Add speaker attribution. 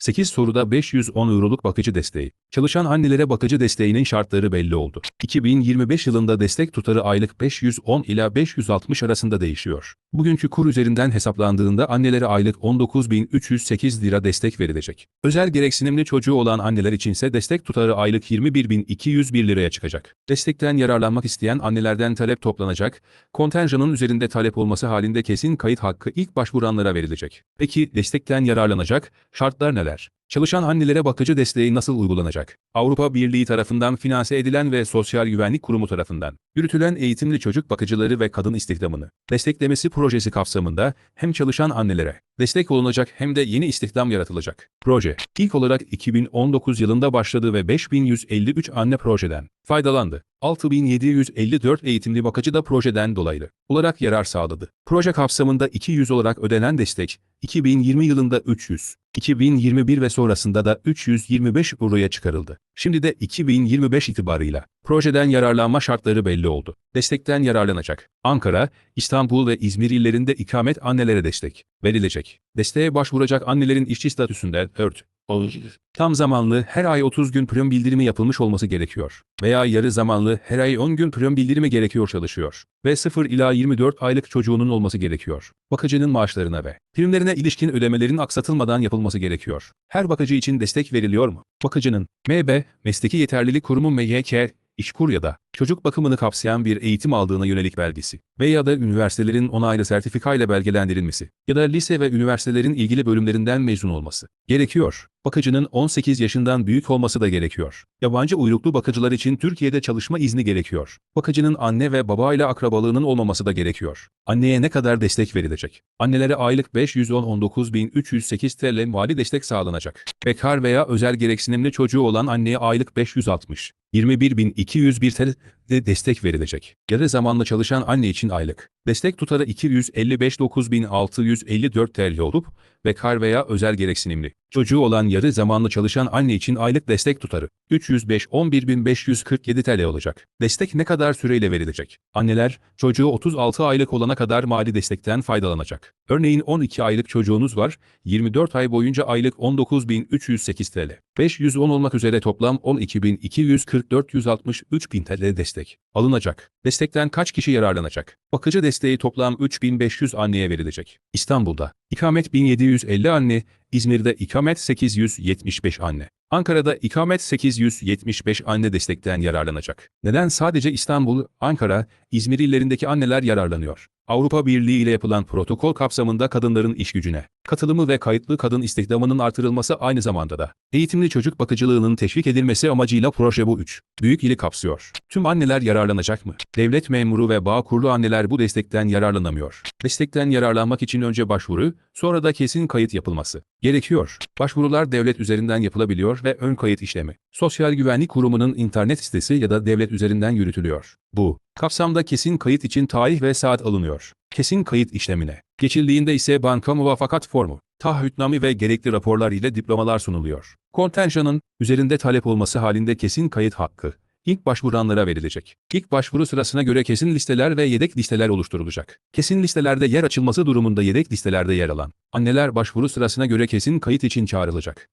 Speaker 1: 8 soruda 510 euroluk bakıcı desteği. Çalışan annelere bakıcı desteğinin şartları belli oldu. 2025 yılında destek tutarı aylık 510 ila 560 arasında değişiyor. Bugünkü kur üzerinden hesaplandığında annelere aylık 19.308 lira destek verilecek. Özel gereksinimli çocuğu olan anneler içinse destek tutarı aylık 21.201 liraya çıkacak. Destekten yararlanmak isteyen annelerden talep toplanacak, kontenjanın üzerinde talep olması halinde kesin kayıt hakkı ilk başvuranlara verilecek. Peki destekten yararlanacak şartlar neler? Çalışan annelere bakıcı desteği nasıl uygulanacak? Avrupa Birliği tarafından finanse edilen ve Sosyal Güvenlik Kurumu tarafından yürütülen eğitimli çocuk bakıcıları ve kadın istihdamını desteklemesi projesi kapsamında hem çalışan annelere destek olunacak hem de yeni istihdam yaratılacak. Proje ilk olarak 2019 yılında başladı ve 5153 anne projeden faydalandı. 6754 eğitimli bakıcı da projeden dolaylı olarak yarar sağladı. Proje kapsamında 200 olarak ödenen destek 2020 yılında 300, 2021 ve sonrasında da 325 euroya çıkarıldı. Şimdi de 2025 itibarıyla projeden yararlanma şartları belli oldu. Destekten yararlanacak. Ankara, İstanbul ve İzmir illerinde ikamet annelere destek verilecek. Desteğe başvuracak annelerin işçi statüsünde 4, Tam zamanlı her ay 30 gün prim bildirimi yapılmış olması gerekiyor. Veya yarı zamanlı her ay 10 gün prim bildirimi gerekiyor çalışıyor. Ve 0 ila 24 aylık çocuğunun olması gerekiyor. Bakıcının maaşlarına ve primlerine ilişkin ödemelerin aksatılmadan yapılması gerekiyor. Her bakıcı için destek veriliyor mu? Bakıcının MB, Mesleki Yeterlilik Kurumu MYK, İşkur ya da çocuk bakımını kapsayan bir eğitim aldığına yönelik belgesi veya da üniversitelerin onaylı sertifikayla belgelendirilmesi ya da lise ve üniversitelerin ilgili bölümlerinden mezun olması gerekiyor. Bakıcının 18 yaşından büyük olması da gerekiyor. Yabancı uyruklu bakıcılar için Türkiye'de çalışma izni gerekiyor. Bakıcının anne ve babayla akrabalığının olmaması da gerekiyor. Anneye ne kadar destek verilecek? Annelere aylık 519.308 TL mali destek sağlanacak. Bekar veya özel gereksinimli çocuğu olan anneye aylık 560, 21.201 TL de destek verilecek. Yarı zamanlı çalışan anne için aylık. Destek tutarı 255.9654 TL olup, bekar veya özel gereksinimli. Çocuğu olan yarı zamanlı çalışan anne için aylık destek tutarı 305.11547 TL olacak. Destek ne kadar süreyle verilecek? Anneler, çocuğu 36 aylık olana kadar mali destekten faydalanacak. Örneğin 12 aylık çocuğunuz var, 24 ay boyunca aylık 19.308 TL. 510 olmak üzere toplam 12.244.163.000 TL destek alınacak. Destekten kaç kişi yararlanacak? Bakıcı desteği toplam 3500 anneye verilecek. İstanbul'da ikamet 1750 anne, İzmir'de ikamet 875 anne. Ankara'da ikamet 875 anne destekten yararlanacak. Neden sadece İstanbul, Ankara, İzmir illerindeki anneler yararlanıyor? Avrupa Birliği ile yapılan protokol kapsamında kadınların iş gücüne, katılımı ve kayıtlı kadın istihdamının artırılması aynı zamanda da eğitimli çocuk bakıcılığının teşvik edilmesi amacıyla proje bu 3. Büyük ili kapsıyor. Tüm anneler yararlanacak mı? Devlet memuru ve bağ kurulu anneler bu destekten yararlanamıyor. Destekten yararlanmak için önce başvuru, sonra da kesin kayıt yapılması gerekiyor. Başvurular devlet üzerinden yapılabiliyor ve ön kayıt işlemi Sosyal Güvenlik Kurumu'nun internet sitesi ya da devlet üzerinden yürütülüyor. Bu kapsamda kesin kayıt için tarih ve saat alınıyor. Kesin kayıt işlemine geçildiğinde ise banka muvaffakat formu, taahhütname ve gerekli raporlar ile diplomalar sunuluyor. Kontenjanın üzerinde talep olması halinde kesin kayıt hakkı ilk başvuranlara verilecek. İlk başvuru sırasına göre kesin listeler ve yedek listeler oluşturulacak. Kesin listelerde yer açılması durumunda yedek listelerde yer alan anneler başvuru sırasına göre kesin kayıt için çağrılacak.